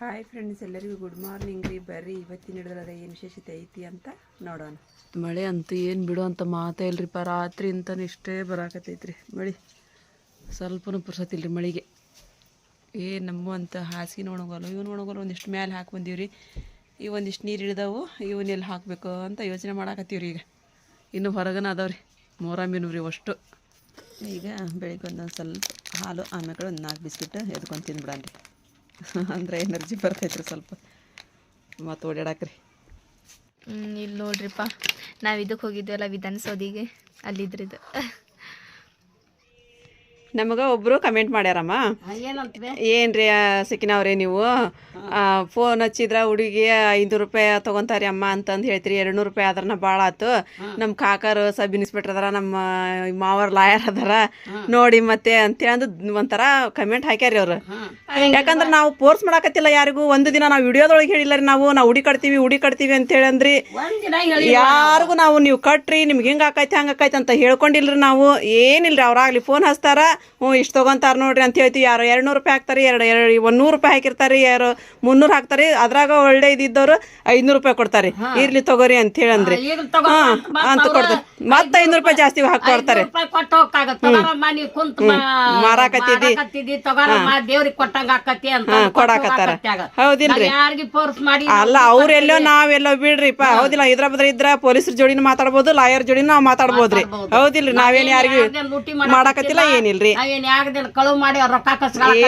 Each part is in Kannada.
ಹಾಯ್ ಫ್ರೆಂಡ್ಸ್ ಎಲ್ಲರಿಗೂ ಗುಡ್ ಮಾರ್ನಿಂಗ್ ರೀ. ಬರ್ರಿ, ಇವತ್ತಿನ ಹಿಡಿದ್ರೆ ಏನು ವಿಶೇಷತೆ ಐತಿ ಅಂತ ನೋಡೋಣ. ಮಳೆ ಅಂತೂ ಏನು ಬಿಡು ಅಂತ ಮಾತೇ ಇಲ್ರಿಪ್ಪ ರಾತ್ರಿ ಅಂತೂ ಇಷ್ಟೇ ಬರಾಕತ್ತೈತ್ರಿ. ಮಳೆ ಸ್ವಲ್ಪನೂ ಪುರ್ಸತ್ತಿಲ್ರಿ ಮಳೆಗೆ. ಏ ನಮ್ಮ ಅಂತ ಹಾಸಿಗೆ ನೋಡೋಗಲ್ಲ ಇವನು ನೋಡೋಗಲ್ಲ ಒಂದಿಷ್ಟು ಮೇಲೆ ಹಾಕಿ ಬಂದೀವ್ರಿ. ಈ ಒಂದಿಷ್ಟು ನೀರು ಹಿಡ್ದವು ಇವನ್ನ ಎಲ್ಲಿ ಹಾಕಬೇಕು ಅಂತ ಯೋಚನೆ ಮಾಡಾಕತ್ತೀವ್ರಿ ಈಗ. ಇನ್ನು ಹೊರಗನ ಅದಾವ್ರಿ ರೀ ಅಷ್ಟು. ಈಗ ಬೆಳಿಗ್ಗೆ ಒಂದೊಂದು ಸ್ವಲ್ಪ ಹಾಲು ಆಮೇಲೆ ಒಂದು ನಾಲ್ಕು ಬಿಸ್ಕಿಟ್ ಎದ್ಕೊಂಡು ತಿಂದ್ಬಿಡನ್ರಿ ಅಂದ್ರೆ ಎನರ್ಜಿ ಬರ್ತೈತ್ರಿ ಸ್ವಲ್ಪ. ಮತ್ತು ಓಡಾಡಕ್ರಿ. ಇಲ್ಲಿ ನೋಡ್ರಿಪ್ಪ. ನಾವು ಇದಕ್ಕೆ ಹೋಗಿದ್ವಲ್ಲ ವಿಧಾನಸೌಧಿಗೆ ಅಲ್ಲಿದ್ರಿದು. ನಮಗೆ ಒಬ್ರು ಕಮೆಂಟ್ ಮಾಡ್ಯಾರಮ್ಮ. ಏನ್ರಿ ಸಿಕ್ಕಿನವ್ರೆ ನೀವು? ಫೋನ್ ಹಚ್ಚಿದ್ರ ಹುಡುಗಿ ಐದು ರೂಪಾಯಿ ತಗೊಂತಾರಿ ಅಮ್ಮ ಅಂತಂದು ಹೇಳ್ತೀರಿ ಎರಡು ನೂರು ರೂಪಾಯಿ ಅದ್ರನ್ನ ಭಾಳ ಆತು. ನಮ್ಮ ಕಾಕರು ಸಬ್ ಇನ್ಸ್ಪೆಕ್ಟರ್ ಅದಾರ ನಮ್ಮ ಮಾವರ್ ಲಾಯರ್ ಅದಾರ. ನೋಡಿ ಮತ್ತೆ ಅಂತೇಳಿ ಅಂದು ಒಂಥರ ಕಮೆಂಟ್ ಹಾಕ್ಯಾರಿ ಅವ್ರು. ಯಾಕಂದ್ರೆ ನಾವು ಫೋರ್ಸ್ ಮಾಡಾಕತ್ತಿಲ್ಲ ಯಾರಿಗೂ. ಒಂದು ದಿನ ನಾವು ವಿಡಿಯೋದೊಳಗೆ ಹೇಳಿಲ್ಲ ರೀ ನಾವು. ನಾವು ಹುಡಿ ಕಟ್ತೀವಿ ಹುಡಿ ಕಟ್ತೀವಿ ಅಂತೇಳಿ ಅಂದ್ರಿ ಯಾರಿಗೂ ನಾವು ನೀವು ಕಟ್ರಿ ನಿಮ್ಗೆ ಹೆಂಗ್ ಆಕೈತಿ ಹಂಗೆ ಆಕೈತಿ ಅಂತ ಹೇಳ್ಕೊಂಡಿಲ್ರಿ ನಾವು. ಏನಿಲ್ರಿ ಅವ್ರಾಗ್ಲಿ ಫೋನ್ ಹಚ್ತಾರ. ಹ್ಞೂ ಇಷ್ಟು ತೊಗೊಂತಾರ ನೋಡ್ರಿ ಅಂತ ಹೇಳ್ತೀವಿ ಯಾರು ಎರಡು ನೂರು ರೂಪಾಯಿ ಹಾಕ್ತಾರೆ ಎರಡು ಎರಡು ಒಂದು ನೂರು ರೂಪಾಯಿ ಹಾಕಿರ್ತಾರೆ ಯಾರು ಮುನ್ನೂರು ಹಾಕ್ತಾರೆ ಅದ್ರಾಗ ಒಳ್ಳೆ ಇದ್ದಿದ್ದವ್ರು ಐದ್ನೂರು ರೂಪಾಯಿ ಕೊಡ್ತಾರೆ. ಇರ್ಲಿ ತಗೋರಿ ಅಂತ ಹೇಳಂದ್ರಿ ಹಾ ಅಂತ ಕೊಡ್ತಾರೆ. ಮತ್ತೆ ಐನೂರು ರೂಪಾಯಿ ಜಾಸ್ತಿ ಹಾಕೊಡ್ತಾರೆ ಮಾರಾಕತ್ತಿದ್ದಿ. ಕೊಡಾಕತ್ತಾರ. ಹೌದಿಲ್ರಿ? ಅಲ್ಲ ಅವ್ರ ಎಲ್ಲೋ ಅಲ್ಲ ಅವ್ರೆಲ್ಲೋ ನಾವೆಲ್ಲೋ ಬಿಡ್ರಿಪ್ಪ. ಹೌದಿಲ್ಲ ಇದ್ರ ಬದ್ರ ಇದ್ರ ಪೊಲೀಸರ ಜೋಡಿನೂ ಮಾತಾಡ್ಬೋದು ಲಾಯರ್ ಜೋಡಿನ ನಾವು ಮಾತಾಡ್ಬೋದ್ರಿ. ಹೌದಿಲ್ರಿ ನಾವೇನ್ ಯಾರಿಗೂ ಮಾಡಾಕತ್ತಿಲ್ಲ ಏನಿಲ್ರಿ. ನಾವೇನ್ ಕಳು ಮಾಡಿ ಅವ್ರ ರೊಕ್ಕ